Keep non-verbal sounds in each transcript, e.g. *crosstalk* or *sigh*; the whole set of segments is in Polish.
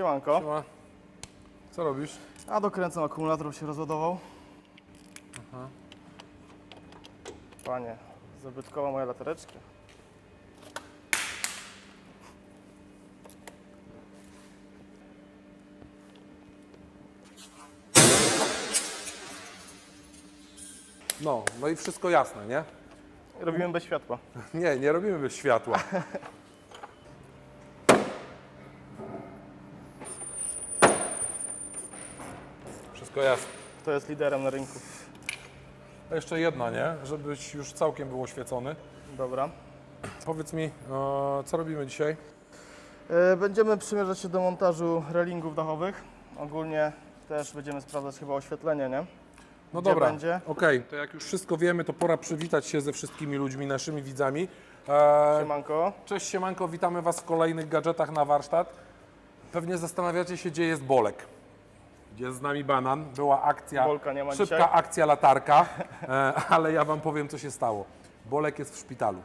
Siemanko. Siema. Co robisz? A dokręcam akumulator, się rozładował. Panie, zabytkowa moja latareczka. No, no i wszystko jasne, nie? Robimy bez światła. Nie, nie robimy bez światła. *laughs* Jasne. Kto jest liderem na rynku? A jeszcze jedna, nie? Żebyś już całkiem był oświecony. Dobra. Powiedz mi, e, co robimy dzisiaj? E, Będziemy przymierzać się do montażu relingów dachowych. Ogólnie też będziemy sprawdzać chyba oświetlenie, nie? No Gdzie dobra, będzie? okej. To jak już wszystko wiemy, to pora przywitać się ze wszystkimi ludźmi, naszymi widzami. E, Siemanko. Cześć Siemanko, witamy Was w kolejnych gadżetach na warsztat. Pewnie zastanawiacie się, gdzie jest Bolek. Gdzie jest z nami Banan. Była akcja, Bolka nie ma szybka dzisiaj. akcja latarka, e, ale ja Wam powiem, co się stało. Bolek jest w szpitalu.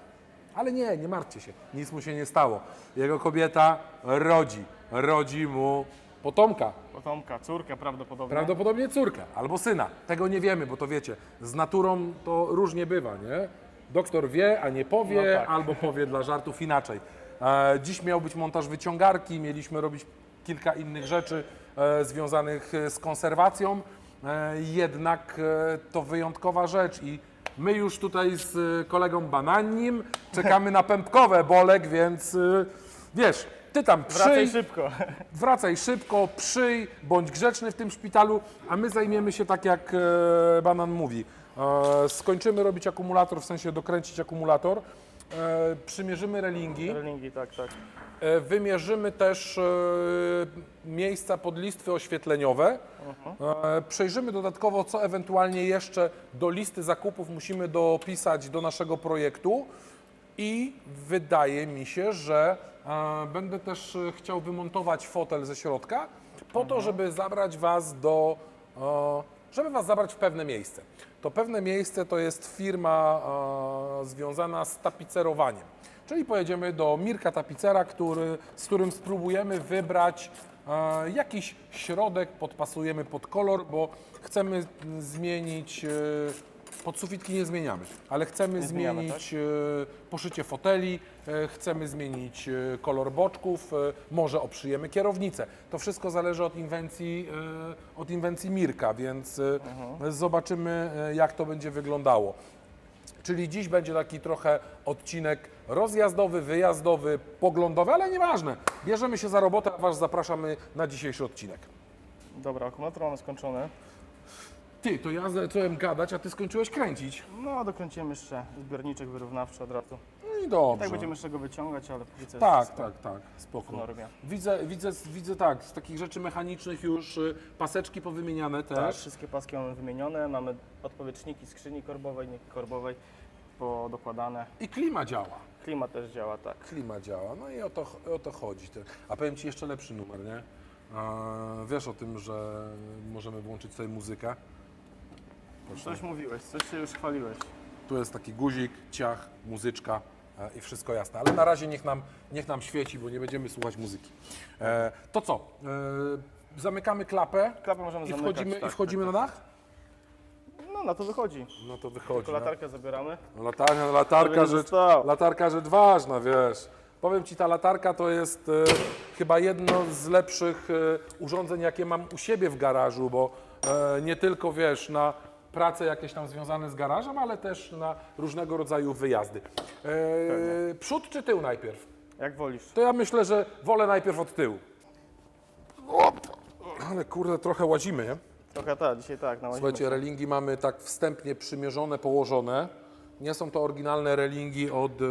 Ale nie, nie martwcie się, nic mu się nie stało. Jego kobieta rodzi, rodzi mu potomka. Potomka, córkę prawdopodobnie. Prawdopodobnie córkę albo syna. Tego nie wiemy, bo to wiecie, z naturą to różnie bywa, nie? Doktor wie, a nie powie, No tak. albo powie dla żartów inaczej. E, dziś miał być montaż wyciągarki, mieliśmy robić kilka innych rzeczy związanych e, z konserwacją, e, jednak e, to wyjątkowa rzecz i my już tutaj z e, kolegą Bananim czekamy na pępkowe bolek, więc e, wiesz, ty tam Wracaj przyjdź, szybko. wracaj szybko, przyj, bądź grzeczny w tym szpitalu, a my zajmiemy się tak jak e, Banan mówi. E, skończymy robić akumulator, w sensie dokręcić akumulator, e, przymierzymy relingi, Relingi, tak, tak. e, wymierzymy też e, miejsca pod listwy oświetleniowe, e, przejrzymy dodatkowo, co ewentualnie jeszcze do listy zakupów musimy dopisać do naszego projektu. I wydaje mi się, że e, będę też e, chciał wymontować fotel ze środka, po to, żeby zabrać Was do, e, żeby Was zabrać w pewne miejsce. To pewne miejsce to jest firma e, związana z tapicerowaniem. Czyli pojedziemy do Mirka Tapicera, który, z którym spróbujemy wybrać e, jakiś środek, podpasujemy pod kolor, bo chcemy zmienić. E, pod sufitki nie zmieniamy, ale chcemy zmieniamy, zmienić e, poszycie foteli, e, chcemy zmienić e, kolor boczków, e, może oprzyjemy kierownicę. To wszystko zależy od inwencji, e, od inwencji Mirka, więc e, zobaczymy, e, jak to będzie wyglądało. Czyli dziś będzie taki trochę odcinek rozjazdowy, wyjazdowy, poglądowy, ale nieważne. Bierzemy się za robotę, a Was zapraszamy na dzisiejszy odcinek. Dobra, akumulator mamy skończony. Ty, to ja zacząłem gadać, a Ty skończyłeś kręcić. No, a dokręcimy jeszcze zbiorniczek wyrównawczy od razu. No i dobrze. Tak będziemy jeszcze go wyciągać, ale póki co Tak, wszystko tak, tak, w spoko. normie. Widzę, widzę, widzę tak, z takich rzeczy mechanicznych już y, paseczki powymieniane Tak, też. wszystkie paski mamy wymienione, mamy odpowietrzniki skrzyni korbowej, nie korbowej podokładane. I klima działa. Klimat też działa, tak. Klima działa, no i o to, o to chodzi. A powiem Ci jeszcze lepszy numer, nie? A, wiesz o tym, że możemy włączyć sobie muzykę. Coś mówiłeś, coś się już chwaliłeś. Tu jest taki guzik, ciach, muzyczka e, i wszystko jasne. Ale na razie niech nam, niech nam świeci, bo nie będziemy słuchać muzyki. E, to co? E, zamykamy klapę Klapę możemy i zamykać. wchodzimy, tak, i wchodzimy tak, na dach? tak. No, na to wychodzi. No to wychodzi. Tylko no. latarkę zabieramy. Latarka, latarka, Żeby nie rzecz, latarka rzecz ważna, wiesz. Powiem Ci, ta latarka to jest e, chyba jedno z lepszych e, urządzeń, jakie mam u siebie w garażu, bo e, nie tylko, wiesz, na prace jakieś tam związane z garażem, ale też na różnego rodzaju wyjazdy. E, przód czy tył najpierw? Jak wolisz. To ja myślę, że wolę najpierw od tyłu. Op. Ale kurde, trochę łazimy, nie? Trochę tak, dzisiaj tak, na Słuchajcie, relingi mamy tak wstępnie przymierzone, położone. Nie są to oryginalne relingi od, e,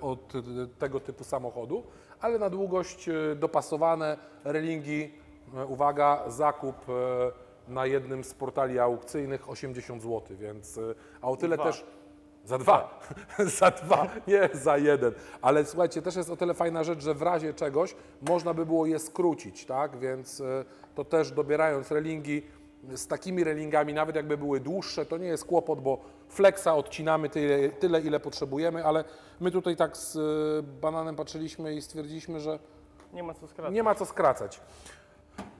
od e, tego typu samochodu, ale na długość e, dopasowane relingi, e, uwaga, zakup e, na jednym z portali aukcyjnych 80 zł, więc e, a o tyle Dwa. też za dwa, *laughs* za dwa, nie za jeden. Ale słuchajcie, też jest o tyle fajna rzecz, że w razie czegoś można by było je skrócić, tak? Więc e, to też dobierając relingi z takimi relingami, nawet jakby były dłuższe, to nie jest kłopot, bo flexa odcinamy tyle, tyle ile potrzebujemy, ale my tutaj tak z e, bananem patrzyliśmy i stwierdziliśmy, że Nie ma co skracać. nie ma co skracać.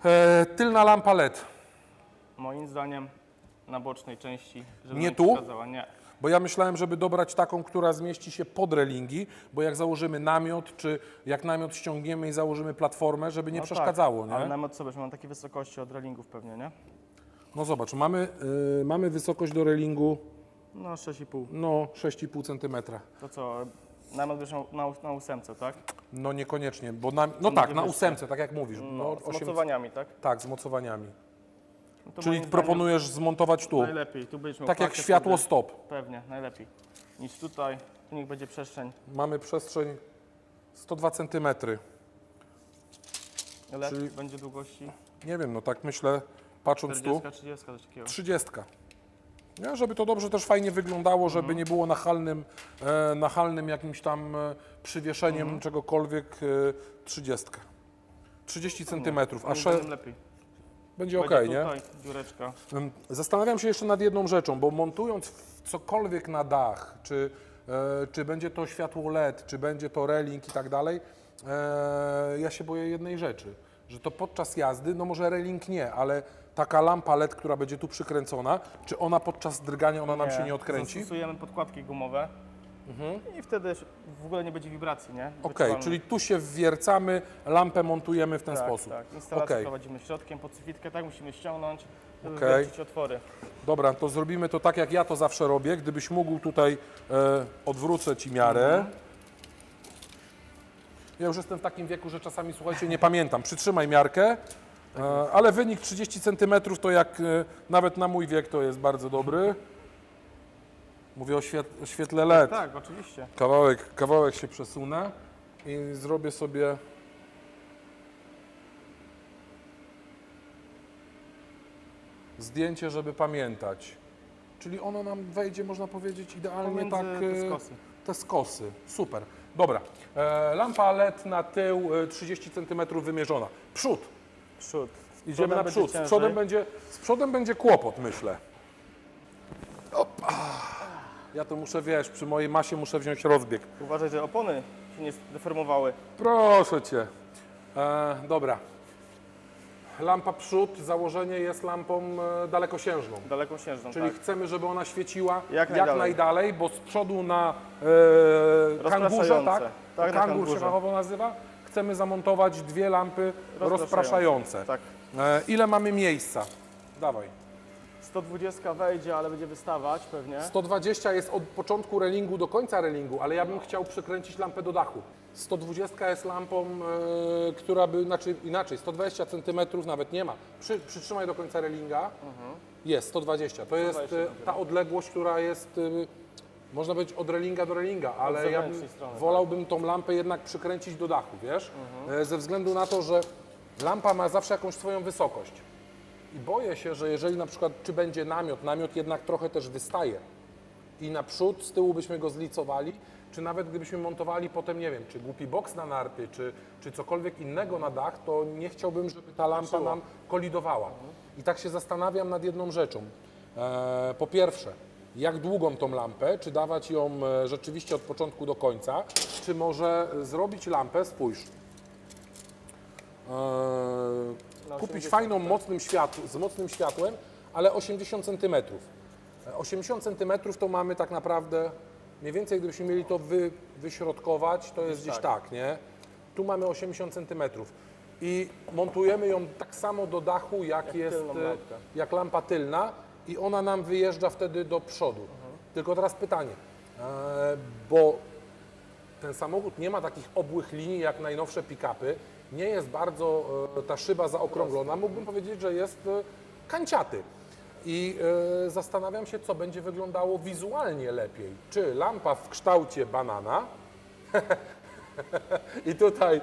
E, tylna lampa LED, Moim zdaniem na bocznej części, żeby Nie tu? przeszkadzała. Nie. bo ja myślałem, żeby dobrać taką, która zmieści się pod relingi, bo jak założymy namiot, czy jak namiot ściągniemy i założymy platformę, żeby nie No przeszkadzało, tak, nie? Ale namiot sobie, mam takie wysokości od relingów pewnie, nie? No zobacz, mamy, y, mamy wysokość do relingu No 6,5. no 6,5 cm. To co, namiot będziesz miał na, na ósemce, tak? No niekoniecznie, bo na, no tak, będzie na ósemce, tak jak mówisz. No, No, z osiem- mocowaniami, tak? tak, z mocowaniami. No to Czyli moim proponujesz zmontować tu, zdaniem Najlepiej, tu będziesz miał tak jak pakę światło wtedy. stop. Pewnie, najlepiej. Niż tutaj, tu niech będzie przestrzeń. Mamy przestrzeń 102 cm. LED Czyli- będzie długości Nie wiem, no tak myślę, patrząc 40, tu, 30, coś takiego. 30. Nie, żeby to dobrze też fajnie wyglądało, żeby Mhm. nie było nachalnym, e, nachalnym jakimś tam e, przywieszeniem Mhm. czegokolwiek e, 30. 30 cm, a Moim sze... zdaniem lepiej. Będzie ok, Będzie nie? tutaj dziureczka. Zastanawiam się jeszcze nad jedną rzeczą, bo montując cokolwiek na dach, czy, e, czy będzie to światło LED, czy będzie to reling i tak dalej, e, ja się boję jednej rzeczy, że to podczas jazdy, no może reling nie, ale taka lampa LED, która będzie tu przykręcona, czy ona podczas drgania ona nam się nie odkręci? Zastosujemy podkładki gumowe i wtedy w ogóle nie będzie wibracji, nie? czyli tu się wwiercamy, lampę montujemy w ten tak, sposób. Tak, instalację Okej. prowadzimy środkiem pod sufitkę, tak musimy ściągnąć, żeby Okej. wiercić otwory. Dobra, to zrobimy to tak, jak ja to zawsze robię. Gdybyś mógł tutaj e, odwrócę Ci miarę. Ja już jestem w takim wieku, że czasami, słuchajcie, nie pamiętam. Przytrzymaj miarkę, e, ale wynik 30 cm to jak e, nawet na mój wiek to jest bardzo dobry. Mówię o, świet, o świetle LED. Tak, oczywiście. Kawałek, kawałek się przesunę i zrobię sobie. Zdjęcie, żeby pamiętać. Czyli ono nam wejdzie, można powiedzieć, idealnie Pomiędzy tak. te e, skosy. Te skosy. Super. Dobra. E, lampa LED na tył e, 30 cm wymierzona. Przód. Przód. Idziemy Przodem na będzie przód. Z ciężej. przodem, będzie, z przodem będzie kłopot, myślę. Opa. Ja to muszę, wiesz, przy mojej masie muszę wziąć rozbieg. Uważaj, że opony się nie zdeformowały. Proszę cię. E, dobra. Lampa przód, założenie jest lampą e, dalekosiężną. Dalekosiężną, Czyli tak. chcemy, żeby ona świeciła jak, najdalej. najdalej. bo z przodu na e, kangurze, Rozpraszające. tak? Tak, na Kangur się kangurze. fachowo nazywa. Chcemy zamontować dwie lampy rozpraszające. Tak. E, ile mamy miejsca? Dawaj. 120 wejdzie, ale będzie wystawać pewnie. 120 jest od początku relingu do końca relingu, ale ja bym chciał przykręcić lampę do dachu. 120 jest lampą, e, która by, znaczy inaczej, 120 cm nawet nie ma. Przy, przytrzymaj do końca relinga. Jest 120. To jest 120 e, ta odległość, która jest, e, można powiedzieć, od relinga do relinga, ale ja bym, zewnętrznej strony, tak. wolałbym tą lampę jednak przykręcić do dachu, wiesz? E, Ze względu na to, że lampa ma zawsze jakąś swoją wysokość. I boję się, że jeżeli na przykład, czy będzie namiot, namiot jednak trochę też wystaje i naprzód, z tyłu byśmy go zlicowali, czy nawet gdybyśmy montowali potem, nie wiem, czy głupi boks na narpie, czy, czy cokolwiek innego na dach, to nie chciałbym, żeby ta lampa nam kolidowała. I tak się zastanawiam nad jedną rzeczą. E, po pierwsze, jak długą tą lampę, czy dawać ją e, rzeczywiście od początku do końca, czy może zrobić lampę, spójrz, e, Na kupić 80, fajną, mocnym światł, z mocnym światłem, ale 80 cm. 80 cm to mamy tak naprawdę, mniej więcej gdybyśmy mieli to wy, wyśrodkować, to jest gdzieś tak. tak, nie? Tu mamy 80 cm. I montujemy ją tak samo do dachu, jak, Jak jest, e, jak lampa tylna i ona nam wyjeżdża wtedy do przodu. Tylko teraz pytanie, e, bo ten samochód nie ma takich obłych linii jak najnowsze pick-upy, nie jest bardzo e, ta szyba zaokrąglona, mógłbym powiedzieć, że jest e, kanciaty. I e, zastanawiam się, co będzie wyglądało wizualnie lepiej. Czy lampa w kształcie banana, *laughs* i tutaj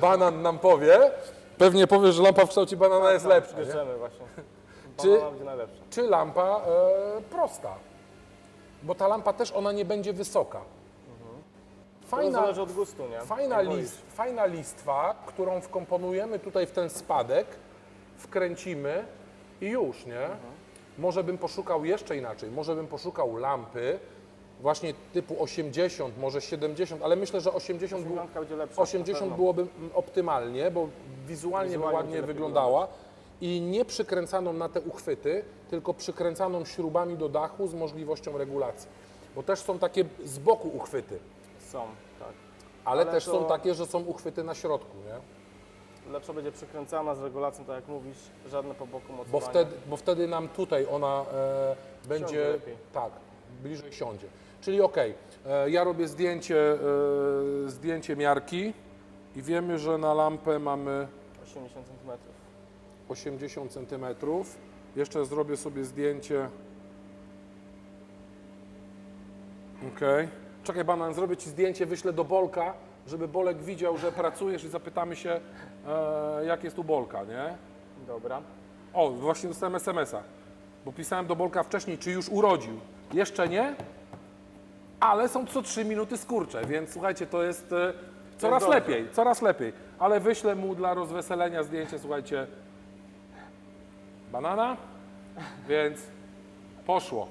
banan nam powie, pewnie powie, że lampa w kształcie banana jest lepsza, nie? Bierzemy właśnie. *laughs* Czy- czy lampa prosta, bo ta lampa też ona nie będzie wysoka. To Fajna, zależy od gustu, nie? Fajna, list, fajna listwa, którą wkomponujemy tutaj w ten spadek, wkręcimy i już, nie? Może bym poszukał jeszcze inaczej, może bym poszukał lampy, właśnie typu 80, może 70, ale myślę, że 80, był, Dziewiątka będzie lepsza. 80 na pewno. byłoby optymalnie, bo wizualnie, by Wizualnie ładnie będzie lepiej wyglądała i nie przykręcaną na te uchwyty, tylko przykręcaną śrubami do dachu z możliwością regulacji. Bo też są takie z boku uchwyty, Są, tak. ale, Ale też to- są takie, że są uchwyty na środku, nie? Lepsza będzie przykręcana z regulacją, tak jak mówisz, żadne po boku mocowania. Bo wtedy, bo wtedy nam tutaj ona e, będzie lepiej. tak, bliżej siądzie. Czyli ok, e, ja robię zdjęcie, e, zdjęcie miarki i wiemy, że na lampę mamy 80 cm. 80 cm. Jeszcze zrobię sobie zdjęcie. Ok. Czekaj, banan, zrobię ci zdjęcie, wyślę do Bolka, żeby Bolek widział, że pracujesz i zapytamy się, e, jak jest u Bolka, nie? Dobra. O, właśnie dostałem SMS-a, bo pisałem do Bolka wcześniej, czy już urodził. Jeszcze nie, ale są co 3 minuty skurcze, więc słuchajcie, to jest e, coraz dobrze. lepiej, coraz lepiej. Ale wyślę mu dla rozweselenia zdjęcie, słuchajcie, banana, więc poszło.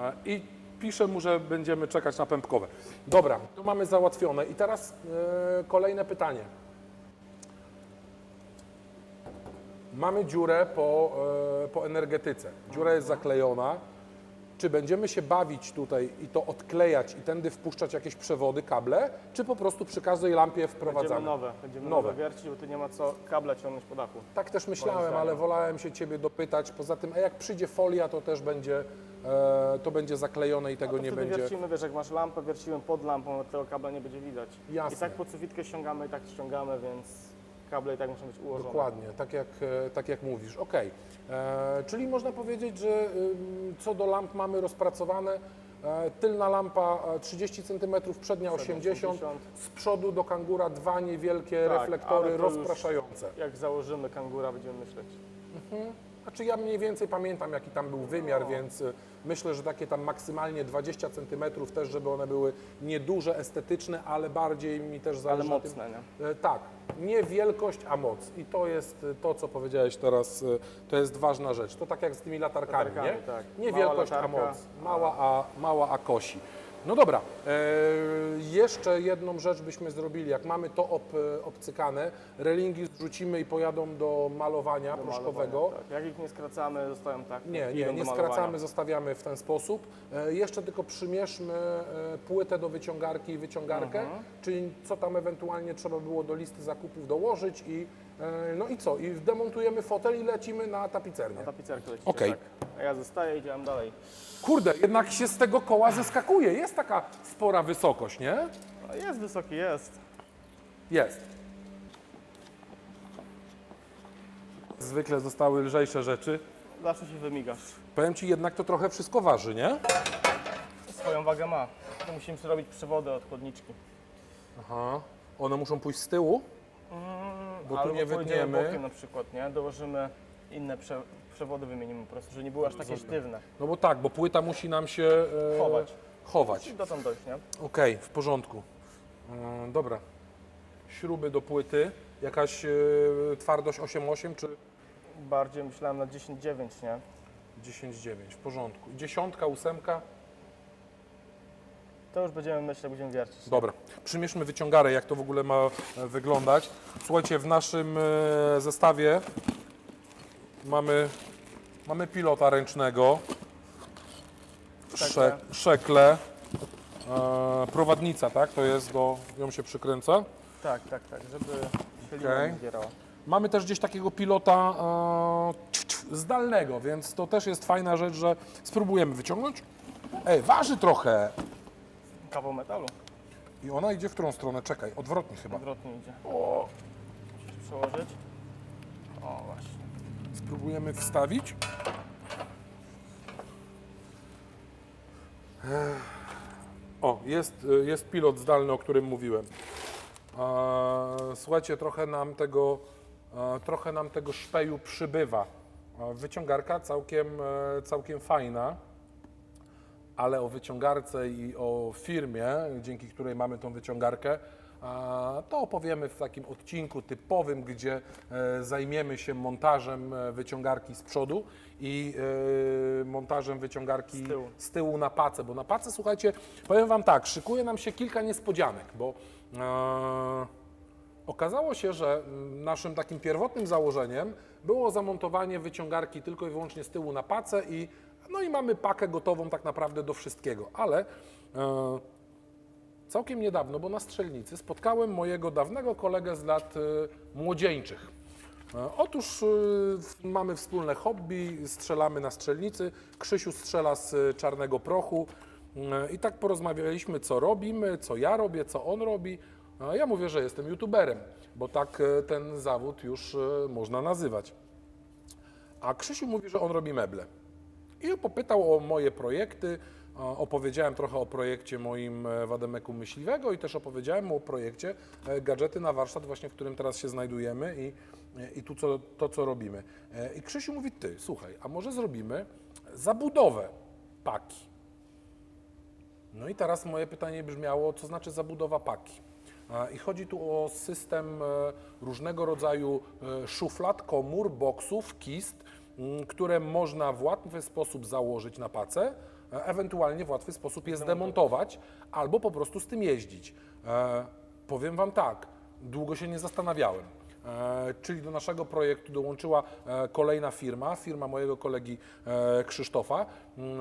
E, I piszę mu, że będziemy czekać na pępkowe. Dobra, to mamy załatwione. I teraz e, kolejne pytanie. Mamy dziurę po, e, po energetyce. Dziura jest zaklejona. Czy będziemy się bawić tutaj i to odklejać i tędy wpuszczać jakieś przewody, kable, czy po prostu przy każdej lampie Będziemy wprowadzamy? nowe. Będziemy Nowe. nowe wiercić, bo tu nie ma co kabla ciągnąć po dachu. Tak też myślałem, ale wolałem się Ciebie dopytać. Poza tym, a jak przyjdzie folia, to też będzie, e, to będzie zaklejone i tego nie wtedy będzie. wiercimy, wiesz, jak masz lampę, wiercimy pod lampą, tego kabla nie będzie widać. Jasne. I tak pod sufitkę ściągamy, i tak ściągamy, więc kable i tak muszą być ułożone. Dokładnie, tak jak, e, tak jak mówisz. Ok, e, czyli można powiedzieć, że ym, co do lamp mamy rozpracowane. E, tylna lampa e, 30 cm, przednia 80 z przodu do kangura dwa niewielkie Tak, reflektory już- rozpraszające. Jak założymy kangura, będziemy myśleć. Znaczy ja mniej więcej pamiętam jaki tam był wymiar, więc y, myślę, że takie tam maksymalnie 20 cm też, żeby one były nieduże, estetyczne, ale bardziej mi też Ale zależy na tym, mocne, nie? E, Tak, nie wielkość, a moc. I to jest e, to, co powiedziałeś teraz, e, to jest ważna rzecz. To tak jak z tymi latarkami, Latarkami, nie? tak. Nie Mała wielkość, latarka. a moc. Mała a, mała, a kosi. No dobra, e, jeszcze jedną rzecz byśmy zrobili. Jak mamy to ob, obcykane, relingi zrzucimy i pojadą do malowania Do proszkowego. malowania, Tak. Jak ich nie skracamy, zostają tak. Nie, nie, nie skracamy, zostawiamy w ten sposób. E, jeszcze tylko przymierzmy e, płytę do wyciągarki i wyciągarkę, Mhm. czyli co tam ewentualnie trzeba było do listy zakupów dołożyć i no i co? I demontujemy fotel i lecimy na tapicernię. Na tapicerkę lecicie, Okej. tak. A ja zostaję i działam dalej. Kurde, jednak się z tego koła zeskakuje. Jest taka spora wysokość, nie? No jest wysoki, jest. Jest. Zwykle zostały lżejsze rzeczy. Zawsze się wymigasz. Powiem Ci, jednak to trochę wszystko waży, nie? Swoją wagę ma. To musimy zrobić przewody od chłodniczki. Aha. One muszą pójść z tyłu, bo tu Albo nie wytniemy. bokiem na przykład, nie? Dołożymy inne prze, przewody, wymienimy po prostu, żeby nie były aż takie sztywne. No bo tak, bo płyta musi nam się e, Chować. chować. I dotąd dojść, nie? Okej, w porządku. E, dobra. Śruby do płyty. Jakaś e, twardość 8,8 czy Bardziej myślałem na 10,9, nie? 10,9? W porządku. Dziesiątka, ósemka. To już będziemy będziemy wiercić. Dobra. Przymierzmy wyciągarę, jak to w ogóle ma e, wyglądać. Słuchajcie, w naszym e, zestawie mamy, mamy pilota ręcznego. Szek, Szekle. szekle. E, prowadnica, tak? To jest do. ją się przykręca. Tak, tak, tak, żeby się Okej. nie zbierała. Mamy też gdzieś takiego pilota e, zdalnego, więc to też jest fajna rzecz, że spróbujemy wyciągnąć. Ej, waży trochę. Kawał metalu. I ona idzie w którą stronę? Czekaj, odwrotnie chyba. Odwrotnie idzie. O! Musisz przełożyć. O, właśnie. Spróbujemy wstawić. Ech. O, jest, y, jest pilot zdalny, o którym mówiłem. Słuchajcie, trochę nam tego, trochę nam tego szpeju przybywa. Wyciągarka całkiem, e, całkiem fajna. Ale o wyciągarce i o firmie, dzięki której mamy tą wyciągarkę, to opowiemy w takim odcinku typowym, gdzie e, zajmiemy się montażem e, wyciągarki z przodu i e, montażem wyciągarki Z tyłu. z tyłu na pacę, bo na pacę, słuchajcie, powiem Wam tak, szykuje nam się kilka niespodzianek, bo okazało się, że mm, naszym takim pierwotnym założeniem było zamontowanie wyciągarki tylko i wyłącznie z tyłu na pacę i no i mamy pakę gotową tak naprawdę do wszystkiego, ale e, całkiem niedawno, bo na strzelnicy spotkałem mojego dawnego kolegę z lat e, młodzieńczych. E, Otóż mamy wspólne hobby, strzelamy na strzelnicy. Krzysiu strzela z czarnego prochu i tak porozmawialiśmy, co robimy, co ja robię, co on robi. Ja mówię, że jestem youtuberem, bo tak ten zawód już można nazywać. A Krzysiu mówi, że on robi meble. I popytał o moje projekty. a, Opowiedziałem trochę o projekcie moim e, Wademeku Myśliwego i też opowiedziałem mu o projekcie e, gadżety na warsztat, właśnie w którym teraz się znajdujemy i, e, i tu co, to, co robimy. E, I Krzysiu mówi, ty, słuchaj, a może zrobimy zabudowę paki? No i teraz moje pytanie brzmiało, co znaczy zabudowa paki? I chodzi tu o system e, różnego rodzaju e, szuflad, komór, boksów, kist, które można w łatwy sposób założyć na pacę, e, ewentualnie w łatwy sposób je zdemontować albo po prostu z tym jeździć. E, Powiem Wam tak, długo się nie zastanawiałem. E, Czyli do naszego projektu dołączyła e, kolejna firma, firma mojego kolegi e, Krzysztofa mm,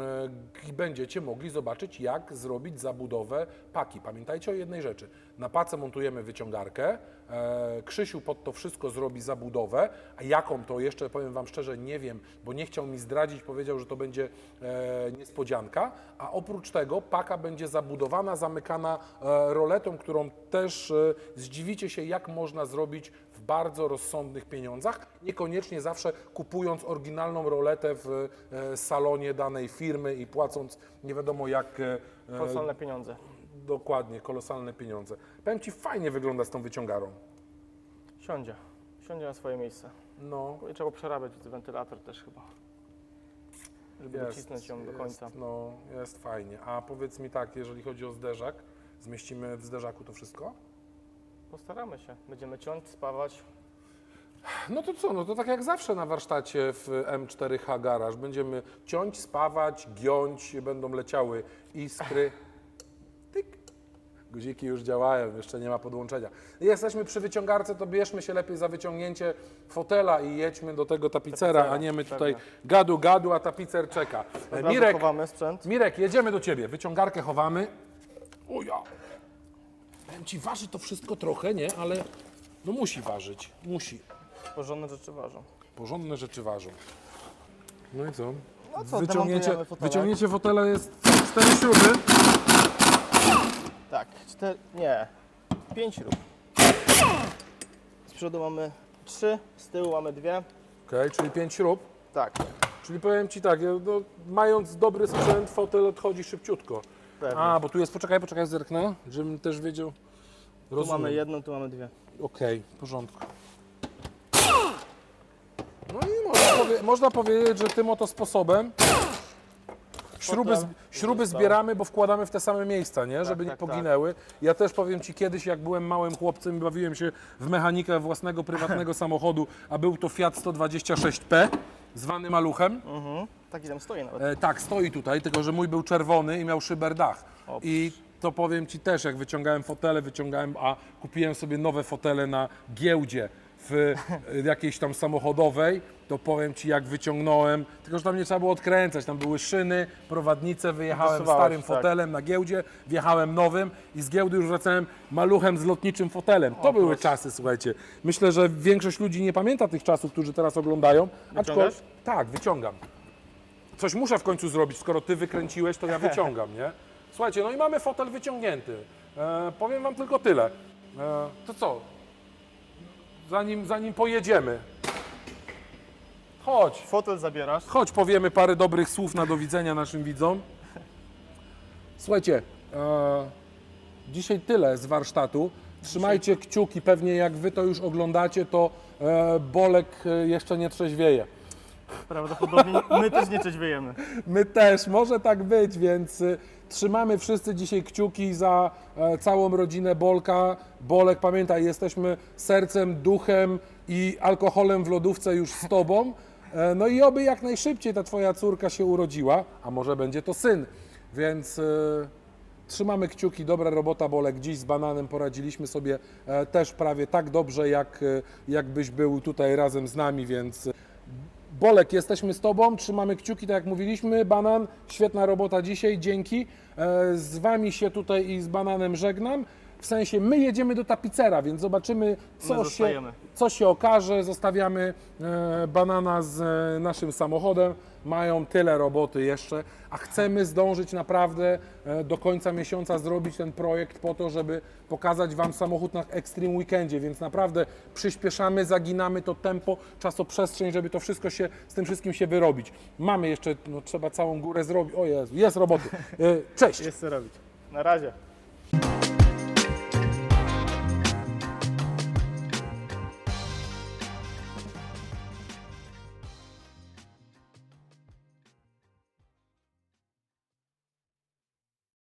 i będziecie mogli zobaczyć, jak zrobić zabudowę paki. Pamiętajcie o jednej rzeczy. Na pacę montujemy wyciągarkę, Krzysiu pod to wszystko zrobi zabudowę, a jaką to jeszcze powiem Wam szczerze nie wiem, bo nie chciał mi zdradzić, powiedział, że to będzie niespodzianka, a oprócz tego paka będzie zabudowana, zamykana roletą, którą też zdziwicie się, jak można zrobić bardzo rozsądnych pieniądzach, niekoniecznie zawsze kupując oryginalną roletę w e, salonie danej firmy i płacąc nie wiadomo jak e, e, Kolosalne pieniądze. dokładnie kolosalne pieniądze. Powiem Ci, fajnie wygląda z tą wyciągarą. Siądzie. Siądzie na swoje miejsce. No, I trzeba przerabiać wentylator też chyba. Żeby docisnąć ją do jest, końca. No, jest fajnie. A powiedz mi tak, jeżeli chodzi o zderzak, zmieścimy w zderzaku to wszystko? Postaramy się. Będziemy ciąć, spawać. No to co, no to tak jak zawsze na warsztacie w M4H Garage. Będziemy ciąć, spawać, giąć, będą leciały iskry. Tyk. Guziki już działają, jeszcze nie ma podłączenia. Jesteśmy przy wyciągarce, to bierzmy się lepiej za wyciągnięcie fotela i jedźmy do tego tapicera, Tapicera, a nie my pewnie. tutaj gadu, gadu, a tapicer czeka. Od razu Mirek, chowamy sprzęt. Mirek, jedziemy do Ciebie. Wyciągarkę chowamy. O ja. Powiem Ci, waży to wszystko trochę, nie? Ale no musi ważyć, musi. Porządne rzeczy ważą. Porządne rzeczy ważą. No i co? No co, wyciągnięcie, demontujemy fotelek. wyciągnięcie fotela jest cztery śruby. Tak, cztery, nie, pięć śrub. Z przodu mamy trzy, z tyłu mamy dwie. Okej, czyli pięć śrub. Tak, Czyli powiem Ci tak, ja, no, mając dobry sprzęt, fotel odchodzi szybciutko. Pewnie. A, bo tu jest, poczekaj, poczekaj, zerknę, żebym też wiedział. tu Rozumiem. mamy jedną, tu mamy dwie. Okej, w porządku. No i można, powie, można powiedzieć, że tym oto sposobem śruby, z, śruby zbieramy, bo wkładamy w te same miejsca, nie? żeby nie tak, tak. poginęły. Ja też powiem Ci kiedyś, jak byłem małym chłopcem, bawiłem się w mechanikę własnego prywatnego *laughs* samochodu, a był to Fiat 126P, zwany maluchem. Mhm. Taki tam stoi nawet. E, tak, stoi tutaj, tylko że mój był czerwony i miał szyber dach. O, I to powiem Ci też, jak wyciągałem fotele, wyciągałem, a kupiłem sobie nowe fotele na giełdzie w jakiejś tam samochodowej, to powiem Ci, jak wyciągnąłem, tylko że tam nie trzeba było odkręcać, tam były szyny, prowadnice, wyjechałem starym tak. fotelem na giełdzie, wjechałem nowym i z giełdy już wracałem maluchem z lotniczym fotelem. To były proszę. czasy, słuchajcie. Myślę, że większość ludzi nie pamięta tych czasów, którzy teraz oglądają. Wyciągasz? tak, wyciągam coś muszę w końcu zrobić, skoro ty wykręciłeś, to ja *laughs* wyciągam, nie? Słuchajcie, no i mamy fotel wyciągnięty. E, powiem wam tylko tyle. E, to co? Zanim, zanim pojedziemy. Chodź, Fotel zabierasz. chodź, powiemy parę dobrych słów na do widzenia naszym widzom. Słuchajcie, e, dzisiaj tyle z warsztatu. Trzymajcie kciuki, pewnie jak wy to już oglądacie, to e, Bolek e, jeszcze nie trzeźwieje. Prawdopodobnie my też nie trzeźwiejemy. My też, może tak być, więc y, trzymamy wszyscy dzisiaj kciuki za e, całą rodzinę Bolka. Bolek, pamiętaj, jesteśmy sercem, duchem i alkoholem w lodówce już z Tobą. E, no i oby jak najszybciej ta Twoja córka się urodziła, a może będzie to syn, więc... y, Trzymamy kciuki, dobra robota, Bolek. Dziś z bananem poradziliśmy sobie e, też prawie tak dobrze, jak, e, jakbyś był tutaj razem z nami, więc Bolek, jesteśmy z Tobą, trzymamy kciuki, tak jak mówiliśmy. Banan, świetna robota dzisiaj, dzięki. E, Z Wami się tutaj i z Bananem żegnam. W sensie, my jedziemy do tapicera, więc zobaczymy, co, się, zostajemy. co się okaże. Zostawiamy e, Banana z e, naszym samochodem. Mają tyle roboty jeszcze, a chcemy zdążyć naprawdę e, do końca miesiąca zrobić ten projekt po to, żeby pokazać Wam samochód na Extreme Weekendzie, więc naprawdę przyspieszamy, zaginamy to tempo, czasoprzestrzeń, żeby to wszystko się, z tym wszystkim się wyrobić. Mamy jeszcze, no trzeba całą górę zrobić, o Jezu, jest roboty. E, Cześć! Jest co robić. Na razie.